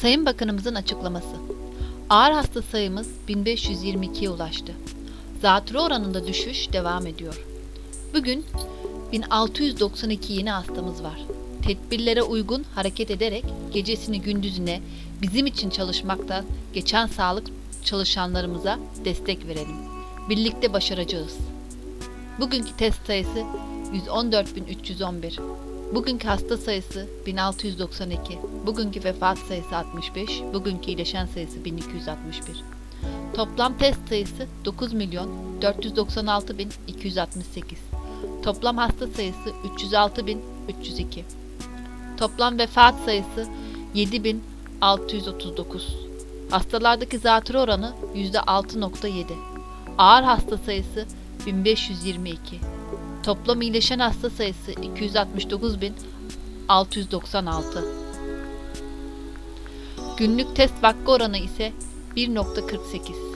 Sayın Bakanımızın açıklaması. Ağır hasta sayımız 1522'ye ulaştı. Zatürre oranında düşüş devam ediyor. Bugün 1692 yeni hastamız var. Tedbirlere uygun hareket ederek gecesini gündüzüne bizim için çalışmakta geçen sağlık çalışanlarımıza destek verelim. Birlikte başaracağız. Bugünkü test sayısı 114.311. Bugünkü hasta sayısı 1692. Bugünkü vefat sayısı 65. Bugünkü iyileşen sayısı 1261. Toplam test sayısı 9 milyon 496 bin 268. Toplam hasta sayısı 306 bin 302. Toplam vefat sayısı 7 bin 639. Hastalardaki zatürre oranı %6.7. Ağır hasta sayısı 1522. Toplam iyileşen hasta sayısı 269.696. Günlük test vakka oranı ise 1.48.